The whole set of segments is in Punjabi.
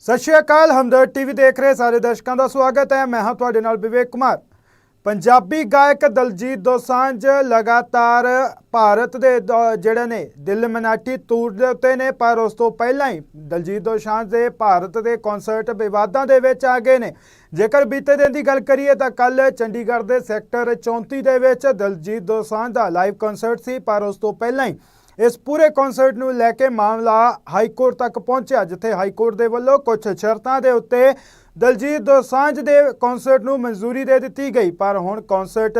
ਸਤਿ ਸ਼੍ਰੀ ਅਕਾਲ ਹਮਦਰਦ ਟੀਵੀ ਦੇਖ ਰਹੇ ਸਾਰੇ ਦਰਸ਼ਕਾਂ ਦਾ ਸਵਾਗਤ ਹੈ। ਮੈਂ ਹਾਂ ਤੁਹਾਡੇ ਨਾਲ ਵਿਵੇਕ ਕੁਮਾਰ। ਪੰਜਾਬੀ ਗਾਇਕ ਦਲਜੀਤ ਦੋਸਾਂਝ ਲਗਾਤਾਰ ਭਾਰਤ ਦੇ ਦ- ਜਿਹੜੇ ਨੇ, ਦਿਲ ਮਨਾਟੀ ਟੂਰ ਦੇ ਉੱਤੇ ਨੇ, ਪਰ ਉਸ ਤੋਂ ਪਹਿਲਾਂ ਹੀ ਦਲਜੀਤ ਦੋਸਾਂਝ ਦੇ ਭਾਰਤ ਦੇ ਕਨਸਰਟ ਵਿਵਾਦਾਂ ਦੇ ਵਿੱਚ ਆ ਗਏ ਨੇ। ਜੇਕਰ ਬੀਤੇ ਦਿਨ ਦੀ ਗੱਲ ਕਰੀਏ ਤਾਂ ਕੱਲ ਚੰਡੀਗੜ੍ਹ ਦੇ ਸੈਕਟਰ 34 ਦੇ ਵਿੱਚ ਦਲਜੀਤ ਦੋਸਾਂਝ ਦਾ ਲਾਈਵ ਕਨਸਰਟ ਸੀ, ਪਰ ਉਸ ਤੋਂ ਪਹਿਲਾਂ ਹੀ ਇਸ ਪੂਰੇ ਕਨਸਰਟ ਨੂੰ ਲੈ ਕੇ ਮਾਮਲਾ ਹਾਈ ਕੋਰਟ ਤੱਕ ਪਹੁੰਚਿਆ, ਜਿੱਥੇ ਹਾਈ ਕੋਰਟ ਦੇ ਵੱਲੋਂ ਕੁਝ ਸ਼ਰਤਾਂ ਦੇ ਉੱਤੇ ਦਲਜੀਤ ਦੋਸਾਂਝ ਦੇ ਕਨਸਰਟ ਨੂੰ ਮਨਜ਼ੂਰੀ ਦੇ ਦਿੱਤੀ ਗਈ। ਪਰ ਹੁਣ ਕਨਸਰਟ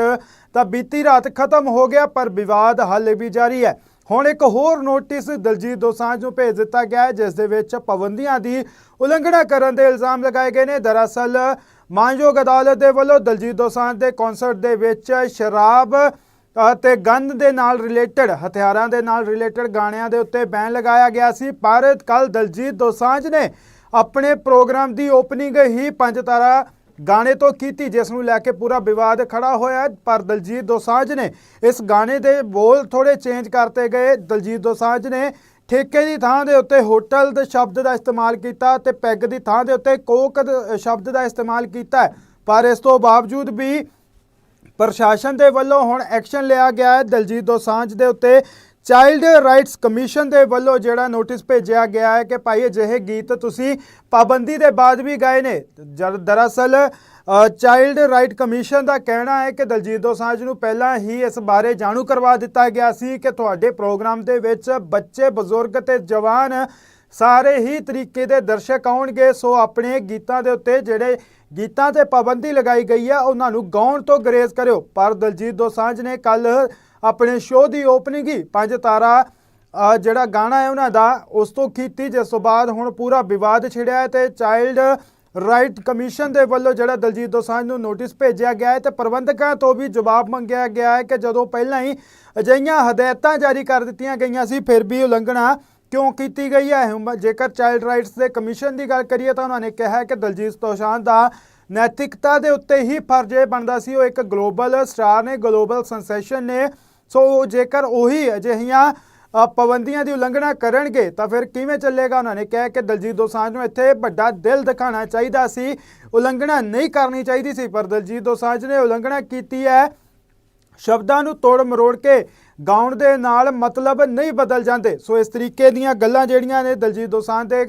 ਤਾਂ ਬੀਤੀ ਰਾਤ ਖਤਮ ਹੋ ਗਿਆ, ਪਰ ਵਿਵਾਦ ਹਾਲੇ ਵੀ ਜਾਰੀ ਹੈ। ਹੁਣ ਇੱਕ ਹੋਰ ਨੋਟਿਸ ਦਲਜੀਤ ਦੋਸਾਂਝ ਨੂੰ ਭੇਜ ਦਿੱਤਾ ਗਿਆ ਹੈ, ਜਿਸ ਦੇ ਵਿੱਚ ਪਾਬੰਦੀਆਂ ਦੀ ਉਲੰਘਣਾ ਕਰਨ ਦੇ ਇਲਜ਼ਾਮ ਲਗਾਏ ਗਏ ਨੇ। ਦਰਅਸਲ ਮਾਨਯੋਗ ਅਦਾਲਤ ਦੇ ਵੱਲੋਂ ਦਲਜੀਤ ਦੋਸਾਂਝ ਦੇ ਕਨਸਰਟ ਦੇ ਵਿੱਚ ਸ਼ਰਾਬ ਅਤੇ ਗੰਧ ਦੇ ਨਾਲ ਰਿਲੇਟਡ ਹਥਿਆਰਾਂ ਦੇ ਨਾਲ ਰਿਲੇਟਡ ਗਾਣਿਆਂ ਦੇ ਉੱਤੇ ਬੈਨ ਲਗਾਇਆ ਗਿਆ ਸੀ। ਪਰ ਕੱਲ ਦਲਜੀਤ ਦੋਸਾਂਝ ਨੇ ਆਪਣੇ ਪ੍ਰੋਗਰਾਮ ਦੀ ਓਪਨਿੰਗ ਹੀ ਪੰਜ ਤਾਰਾ ਗਾਣੇ ਤੋਂ ਕੀਤੀ, ਜਿਸ ਨੂੰ ਲੈ ਕੇ ਪੂਰਾ ਵਿਵਾਦ ਖੜਾ ਹੋਇਆ। ਪਰ ਦਲਜੀਤ ਦੋਸਾਂਝ ਨੇ ਇਸ ਗਾਣੇ ਦੇ ਬੋਲ ਥੋੜੇ ਚੇਂਜ ਕਰਤੇ ਗਏ। ਦਲਜੀਤ ਦੋਸਾਂਝ ਨੇ ਠੇਕੇ ਦੀ ਥਾਂ ਦੇ ਉੱਤੇ ਹੋਟਲ ਦੇ ਸ਼ਬਦ ਦਾ ਇਸਤੇਮਾਲ ਕੀਤਾ ਤੇ ਪੈਗ ਦੀ ਥਾਂ ਦੇ ਉੱਤੇ ਕੋਕ ਸ਼ਬਦ ਦਾ ਇਸਤੇਮਾਲ ਕੀਤਾ। ਪਰ ਇਸ ਤੋਂ ਬਾਵਜੂਦ ਵੀ ਪ੍ਰਸ਼ਾਸਨ ਦੇ ਵੱਲੋਂ ਹੁਣ ਐਕਸ਼ਨ ਲਿਆ ਗਿਆ ਹੈ। ਦਲਜੀਤ ਦੋਸਾਂਝ ਦੇ ਉੱਤੇ ਚਾਈਲਡ ਰਾਈਟਸ ਕਮਿਸ਼ਨ ਦੇ ਵੱਲੋਂ ਜਿਹੜਾ ਨੋਟਿਸ ਭੇਜਿਆ ਗਿਆ ਹੈ ਕਿ ਭਾਈ ਅਜਿਹੇ ਗੀਤ ਤੁਸੀਂ ਪਾਬੰਦੀ ਦੇ ਬਾਅਦ ਵੀ ਗਾਏ ਨੇ। ਜਦ ਦਰਅਸਲ ਚਾਈਲਡ ਰਾਈਟ ਕਮਿਸ਼ਨ ਦਾ ਕਹਿਣਾ ਹੈ ਕਿ ਦਲਜੀਤ ਦੋਸਾਂਝ ਨੂੰ ਪਹਿਲਾਂ ਹੀ ਇਸ ਬਾਰੇ ਜਾਣੂ ਕਰਵਾ ਦਿੱਤਾ ਗਿਆ ਸੀ ਕਿ ਤੁਹਾਡੇ ਪ੍ਰੋਗਰਾਮ ਦੇ ਵਿੱਚ ਬੱਚੇ, ਬਜ਼ੁਰਗ ਤੇ ਜਵਾਨ ਸਾਰੇ ਹੀ ਤਰੀਕੇ ਦੇ ਦਰਸ਼ਕ ਆਉਣਗੇ। ਸੋ ਆਪਣੇ ਗੀਤਾਂ ਦੇ ਉੱਤੇ ਜਿਹੜੇ ਗੀਤਾਂ ਤੇ ਪਾਬੰਦੀ ਲਗਾਈ ਗਈ ਹੈ ਉਹਨਾਂ ਨੂੰ ਗਾਉਣ ਤੋਂ ਗਰੇਜ਼ ਕਰਿਓ। ਪਰ ਦਲਜੀਤ ਦੋਸਾਂਝ ਨੇ ਕੱਲ ਆਪਣੇ ਸ਼ੋਅ ਦੀ ਓਪਨਿੰਗ ਹੀ ਪੰਜ ਤਾਰਾ ਜਿਹੜਾ ਗਾਣਾ ਹੈ ਉਹਨਾਂ ਦਾ, ਉਸ ਤੋਂ ਕੀਤੀ, ਜਿਸ ਤੋਂ ਬਾਅਦ ਹੁਣ ਪੂਰਾ ਵਿਵਾਦ ਛਿੜਿਆ ਹੈ ਤੇ ਚਾਈਲਡ ਰਾਈਟ ਕਮਿਸ਼ਨ ਦੇ ਵੱਲੋਂ ਜਿਹੜਾ ਦਲਜੀਤ ਦੋਸਾਂਝ ਨੂੰ ਨੋਟਿਸ ਭੇਜਿਆ ਗਿਆ ਹੈ ਤੇ ਪ੍ਰਬੰਧਕਾਂ ਤੋਂ ਵੀ ਜਵਾਬ ਮੰਗਿਆ ਗਿਆ ਹੈ ਕਿ ਜਦੋਂ ਪਹਿਲਾਂ ਹੀ ਅਜਿਹੀਆਂ ਹਦਾਇਤਾਂ ਜਾਰੀ ਕਰ ਦਿੱਤੀਆਂ ਗਈਆਂ ਸੀ, ਫਿਰ ਵੀ ਉਲੰਘਣਾ ਕਿਉਂ ਕੀਤੀ ਗਈ ਹੈ? ਹੁਣ ਜੇਕਰ ਚਾਈਲਡ ਰਾਈਟਸ ਦੇ ਕਮਿਸ਼ਨ ਦੀ ਗੱਲ ਕਰੀਏ ਤਾਂ ਉਹਨਾਂ ਨੇ ਕਿਹਾ ਕਿ ਦਲਜੀਤ ਦੋਸਾਂਝ ਦਾ ਨੈਤਿਕਤਾ ਦੇ ਉੱਤੇ ਹੀ ਫਰਜ਼ ਬਣਦਾ ਸੀ। ਉਹ ਇੱਕ ਗਲੋਬਲ ਸਟਾਰ ਨੇ, ਗਲੋਬਲ ਸੈਂਸੇਸ਼ਨ ਨੇ। ਸੋ ਜੇਕਰ ਉਹੀ ਅਜਿਹੀਆਂ ਪਾਬੰਦੀਆਂ ਦੀ ਉਲੰਘਣਾ ਕਰਨਗੇ, ਤਾਂ ਫਿਰ ਕਿਵੇਂ ਚੱਲੇਗਾ? ਉਹਨਾਂ ਨੇ ਕਿਹਾ ਕਿ ਦਲਜੀਤ ਦੋਸਾਂਝ ਨੂੰ ਇੱਥੇ ਵੱਡਾ ਦਿਲ ਦਿਖਾਣਾ ਚਾਹੀਦਾ ਸੀ। ਉਲੰਘਣਾ ਨਹੀਂ ਕਰਨੀ ਚਾਹੀਦੀ ਸੀ, ਪਰ ਦਲਜੀਤ ਦੋਸਾਂਝ ਨੇ ਉਲੰਘਣਾ ਕੀਤੀ ਹੈ। ਸ਼ਬਦਾਂ ਨੂੰ ਤੋੜ ਮਰੋੜ ਕੇ ਗਾਉਣ ਦੇ ਨਾਲ ਮਤਲਬ ਨਹੀਂ ਬਦਲ ਜਾਂਦੇ। ਸੋ ਇਸ ਤਰੀਕੇ ਦੀਆਂ ਗੱਲਾਂ ਜਿਹੜੀਆਂ ਨੇ ਦਲਜੀਤ ਦੋਸਾਂਝ ਦੇ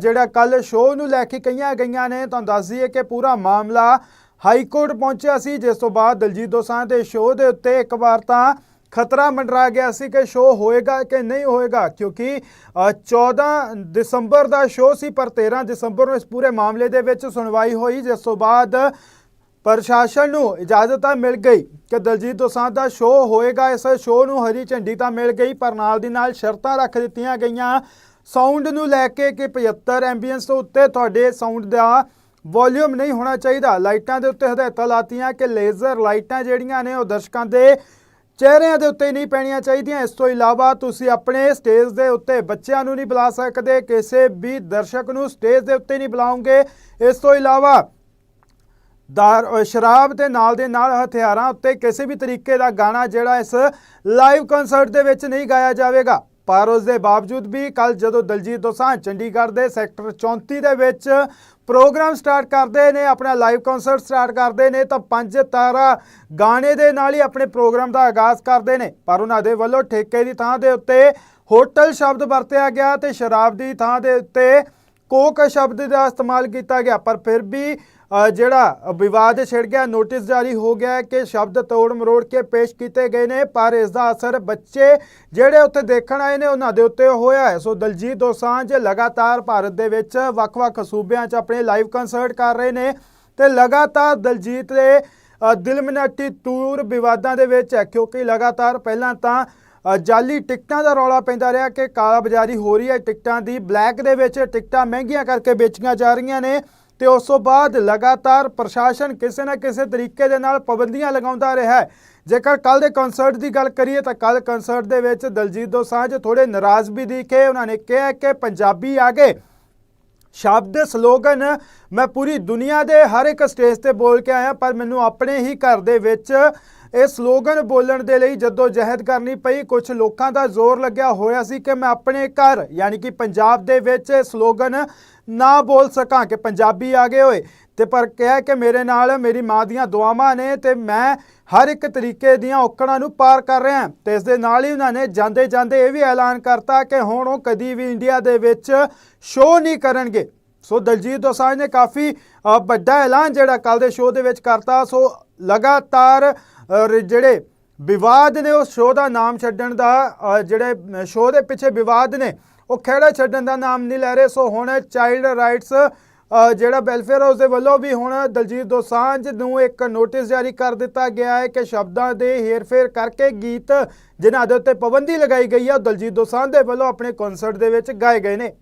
ਜਿਹੜਾ ਕੱਲ ਸ਼ੋਅ ਨੂੰ ਲੈ ਕੇ ਕਈਆਂ ਗਈਆਂ ਨੇ ਤੁਹਾਨੂੰ ਦੱਸ ਦਈਏ ਕਿ ਪੂਰਾ ਮਾਮਲਾ ਹਾਈ ਕੋਰਟ ਪਹੁੰਚਿਆ ਸੀ। ਜਿਸ ਤੋਂ ਬਾਅਦ ਦਲਜੀਤ ਦੋਸਾਂਝ ਦੇ ਸ਼ੋਅ ਦੇ ਉੱਤੇ ਇੱਕ ਵਾਰ ਤਾਂ ਖਤਰਾ ਮੰਡਰਾ ਗਿਆ ਸੀ ਕਿ ਸ਼ੋਅ ਹੋਏਗਾ ਕਿ ਨਹੀਂ ਹੋਏਗਾ ਕਿਉਂਕਿ ਅ, 14 ਦਸੰਬਰ ਦਾ ਸ਼ੋਅ ਸੀ ਪਰ 13 ਦਸੰਬਰ ਨੂੰ ਇਸ ਪੂਰੇ ਮਾਮਲੇ ਦੇ ਵਿੱਚ ਸੁਣਵਾਈ ਹੋਈ। ਜਿਸ ਤੋਂ ਬਾਅਦ ਪ੍ਰਸ਼ਾਸਨ ਨੂੰ ਇਜਾਜ਼ਤ ਤਾਂ ਮਿਲ ਗਈ ਕਿ ਦਲਜੀਤ ਦੋਸਾਂਝ ਦਾ ਸ਼ੋਅ ਹੋਏਗਾ, ਇਸ ਸ਼ੋਅ ਨੂੰ ਹਰੀ ਝੰਡੀ ਤਾਂ ਮਿਲ ਗਈ, ਪਰ ਨਾਲ ਦੀ ਨਾਲ ਸ਼ਰਤਾਂ ਰੱਖ ਦਿੱਤੀਆਂ ਗਈਆਂ। ਸਾਊਂਡ ਨੂੰ ਲੈ ਕੇ ਕਿ 75 ਐਂਬੀਐਂਸ ਤੋਂ ਉੱਤੇ ਤੁਹਾਡੇ ਸਾਊਂਡ ਦਾ ਵੋਲਿਊਮ ਨਹੀਂ ਹੋਣਾ ਚਾਹੀਦਾ। ਲਾਈਟਾਂ ਦੇ ਉੱਤੇ ਹਦਾਇਤਾਂ ਲਾਤੀਆਂ ਕਿ ਲੇਜ਼ਰ ਲਾਈਟਾਂ ਜਿਹੜੀਆਂ ਨੇ ਉਹ ਦਰਸ਼ਕਾਂ ਦੇ ਚਿਹਰਿਆਂ ਦੇ ਉੱਤੇ ਨਹੀਂ ਪੈਣੀਆਂ ਚਾਹੀਦੀਆਂ। ਇਸ ਤੋਂ ਇਲਾਵਾ ਤੁਸੀਂ ਆਪਣੇ ਸਟੇਜ ਦੇ ਉੱਤੇ ਬੱਚਿਆਂ ਨੂੰ ਨਹੀਂ ਬੁਲਾ ਸਕਦੇ, ਕਿਸੇ ਵੀ ਦਰਸ਼ਕ ਨੂੰ ਸਟੇਜ ਦੇ ਉੱਤੇ ਨਹੀਂ ਬੁਲਾਉਂਗੇ ਇਸ ਤੋਂ ਇਲਾਵਾ ਦਾਰ ਸ਼ਰਾਬ ਦੇ ਨਾਲ ਦੇ ਨਾਲ ਹਥਿਆਰਾਂ ਉੱਤੇ ਕਿਸੇ ਵੀ ਤਰੀਕੇ ਦਾ ਗਾਣਾ ਜਿਹੜਾ ਇਸ ਲਾਈਵ ਕਨਸਰਟ ਦੇ ਵਿੱਚ ਨਹੀਂ ਗਾਇਆ ਜਾਵੇਗਾ। ਪਰ ਉਸ ਦੇ ਬਾਵਜੂਦ ਵੀ ਕੱਲ ਜਦੋਂ ਦਲਜੀਤ ਦੋਸਾਂਝ ਚੰਡੀਗੜ੍ਹ ਦੇ ਸੈਕਟਰ 34 ਦੇ ਵਿੱਚ ਪ੍ਰੋਗਰਾਮ ਸਟਾਰਟ ਕਰਦੇ ਨੇ, ਆਪਣਾ ਲਾਈਵ ਕਨਸਰਟ ਸਟਾਰਟ ਕਰਦੇ ਨੇ, ਤਾਂ ਪੰਜ ਤਾਰਾ ਗਾਣੇ ਦੇ ਨਾਲ ਹੀ ਆਪਣੇ ਪ੍ਰੋਗਰਾਮ ਦਾ ਆਗਾਜ਼ ਕਰਦੇ ਨੇ। ਪਰ ਉਹਨਾਂ ਦੇ ਵੱਲੋਂ ਠੇਕੇ ਦੀ ਥਾਂ ਦੇ ਉੱਤੇ ਹੋਟਲ ਸ਼ਬਦ ਵਰਤਿਆ ਗਿਆ ਤੇ ਸ਼ਰਾਬ ਦੀ ਥਾਂ ਦੇ ਉੱਤੇ ਕੋਕ ਸ਼ਬਦ ਦਾ ਇਸਤੇਮਾਲ ਕੀਤਾ ਗਿਆ ਪਰ ਫਿਰ ਵੀ ਜਿਹੜਾ ਵਿਵਾਦ ਛਿੜ ਗਿਆ ਨੋਟਿਸ ਜਾਰੀ ਹੋ ਗਿਆ ਕਿ ਸ਼ਬਦ ਤੋੜ ਮਰੋੜ ਕੇ ਪੇਸ਼ ਕੀਤੇ ਗਏ ਨੇ ਪਰ ਇਸ ਦਾ ਅਸਰ ਬੱਚੇ ਜਿਹੜੇ ਉੱਥੇ ਦੇਖਣ ਆਏ ਨੇ ਉਹਨਾਂ ਦੇ ਉੱਤੇ ਹੋਇਆ ਹੈ। ਸੋ ਦਲਜੀਤ ਦੋਸਾਂਝ ਲਗਾਤਾਰ ਭਾਰਤ ਦੇ ਵਿੱਚ ਵੱਖ-ਵੱਖ ਸੂਬਿਆਂ 'ਚ ਆਪਣੇ ਲਾਈਵ ਕੰਸਰਟ ਕਰ ਰਹੇ ਨੇ ਤੇ ਲਗਾਤਾਰ ਦਲਜੀਤ ਦੇ ਅ, ਦਿਲ ਮਨਾਟੀ ਟੂਰ ਵਿਵਾਦਾਂ ਦੇ ਵਿੱਚ ਹੈ ਕਿਉਂਕਿ ਲਗਾਤਾਰ ਪਹਿਲਾਂ ਤਾਂ ਜਾਲੀ ਟਿਕਟਾਂ ਦਾ ਰੌਲਾ ਪੈਂਦਾ ਰਿਹਾ ਕਿ ਕਾਲਾ ਬਾਜ਼ਾਰੀ ਹੋ ਰਹੀ ਹੈ ਟਿਕਟਾਂ ਦੀ। ਬਲੈਕ ਦੇ ਵਿੱਚ ਟਿਕਟਾਂ ਮਹਿੰਗੀਆਂ ਕਰਕੇ ਵੇਚੀਆਂ ਜਾ ਰਹੀਆਂ ਨੇ ਤੇ ਉਸ ਤੋਂ ਬਾਅਦ ਲਗਾਤਾਰ ਪ੍ਰਸ਼ਾਸਨ ਕਿਸੇ ਨਾ ਕਿਸੇ ਤਰੀਕੇ ਦੇ ਨਾਲ ਪਾਬੰਦੀਆਂ ਲਗਾਉਂਦਾ ਰਿਹਾ ਹੈ। ਜੇਕਰ ਕੱਲ ਦੇ ਕਨਸਰਟ ਦੀ ਗੱਲ ਕਰੀਏ ਤਾਂ ਕੱਲ ਕਨਸਰਟ ਦੇ ਵਿੱਚ ਦਲਜੀਤ ਦੋਸਾਂਝ ਥੋੜੇ ਨਾਰਾਜ਼ ਵੀ ਦਿਖੇ। ਉਹਨਾਂ ਨੇ ਕਿਹਾ ਕਿ ਪੰਜਾਬੀ ਆ ਗਏ। ਸ਼ਬਦ, ਸਲੋਗਨ ਮੈਂ ਪੂਰੀ ਦੁਨੀਆ ਦੇ ਹਰ ਇੱਕ ਸਟੇਜ ਤੇ ਬੋਲ ਕੇ ਆਇਆ, ਪਰ ਮੈਨੂੰ ਆਪਣੇ ਹੀ ਘਰ ਦੇ ਵਿੱਚ ਇਹ ਸਲੋਗਨ ਬੋਲਣ ਦੇ ਲਈ ਜਦੋਂ ਜਹਿਦ ਕਰਨੀ ਪਈ ਕੁਝ ਲੋਕਾਂ ਦਾ ਜ਼ੋਰ ਲੱਗਿਆ ਹੋਇਆ ਸੀ ਕਿ ਮੈਂ ਆਪਣੇ ਘਰ, ਯਾਨੀ ਕਿ ਪੰਜਾਬ ਦੇ ਵਿੱਚ ਸਲੋਗਨ ਨਾ ਬੋਲ ਸਕਾਂ ਕਿ ਪੰਜਾਬੀ ਆ ਗਏ ਹੋਏ। ਤੇ ਪਰ ਕਿਹਾ ਕਿ ਮੇਰੇ ਨਾਲ ਮੇਰੀ ਮਾਂ ਦੀਆਂ ਦੁਆਵਾਂ ਨੇ ਤੇ ਮੈਂ ਹਰ ਇੱਕ ਤਰੀਕੇ ਦੀਆਂ ਔਕੜਾਂ ਨੂੰ ਪਾਰ ਕਰ ਰਿਹਾ ਤੇ ਇਸ ਦੇ ਨਾਲ ਹੀ ਉਹਨਾਂ ਨੇ ਜਾਂਦੇ ਜਾਂਦੇ ਇਹ ਵੀ ਐਲਾਨ ਕਰਤਾ ਕਿ ਹੁਣ ਉਹ ਕਦੀ ਵੀ ਇੰਡੀਆ ਦੇ ਵਿੱਚ ਸ਼ੋਅ ਨਹੀਂ ਕਰਨਗੇ। ਸੋ ਦਲਜੀਤ ਦੋਸਾਂਝ ਨੇ ਕਾਫੀ ਵੱਡਾ ਐਲਾਨ ਜਿਹੜਾ ਕੱਲ ਦੇ ਸ਼ੋਅ ਦੇ ਵਿੱਚ ਕਰਤਾ। ਸੋ ਲਗਾਤਾਰ ਅ, ਜਿਹੜੇ ਵਿਵਾਦ ਨੇ ਉਸ ਸ਼ੋਅ ਦਾ ਨਾਮ ਛੱਡਣ ਦਾ ਜਿਹੜੇ ਸ਼ੋਅ ਦੇ ਪਿੱਛੇ ਵਿਵਾਦ ਨੇ ਉਹ ਖੇੜਾ ਛੱਡਣ ਦਾ ਨਾਮ ਨਹੀਂ ਲੈ ਰਹੇ। ਸੋ ਹੁਣ ਚਾਈਲਡ ਰਾਈਟਸ ਜਿਹੜਾ ਵੈਲਫੇਅਰ ਹਾਊਸ ਦੇ ਵੱਲੋਂ ਵੀ ਹੁਣ ਦਲਜੀਤ ਦੋਸਾਂਝ ਨੂੰ ਇੱਕ ਨੋਟਿਸ ਜਾਰੀ ਕਰ ਦਿੱਤਾ ਗਿਆ ਹੈ ਕਿ ਸ਼ਬਦਾਂ ਦੇ ਹੇਰਫੇਰ ਕਰਕੇ ਗੀਤ ਜਿਨ੍ਹਾਂ ਦੇ ਉੱਤੇ ਪਾਬੰਦੀ ਲਗਾਈ ਗਈ ਹੈ ਉਹ ਦਲਜੀਤ ਦੋਸਾਂਝ ਦੇ ਵੱਲੋਂ ਆਪਣੇ ਕਨਸਰਟ ਦੇ ਵਿੱਚ ਗਾਏ ਗਏ ਨੇ।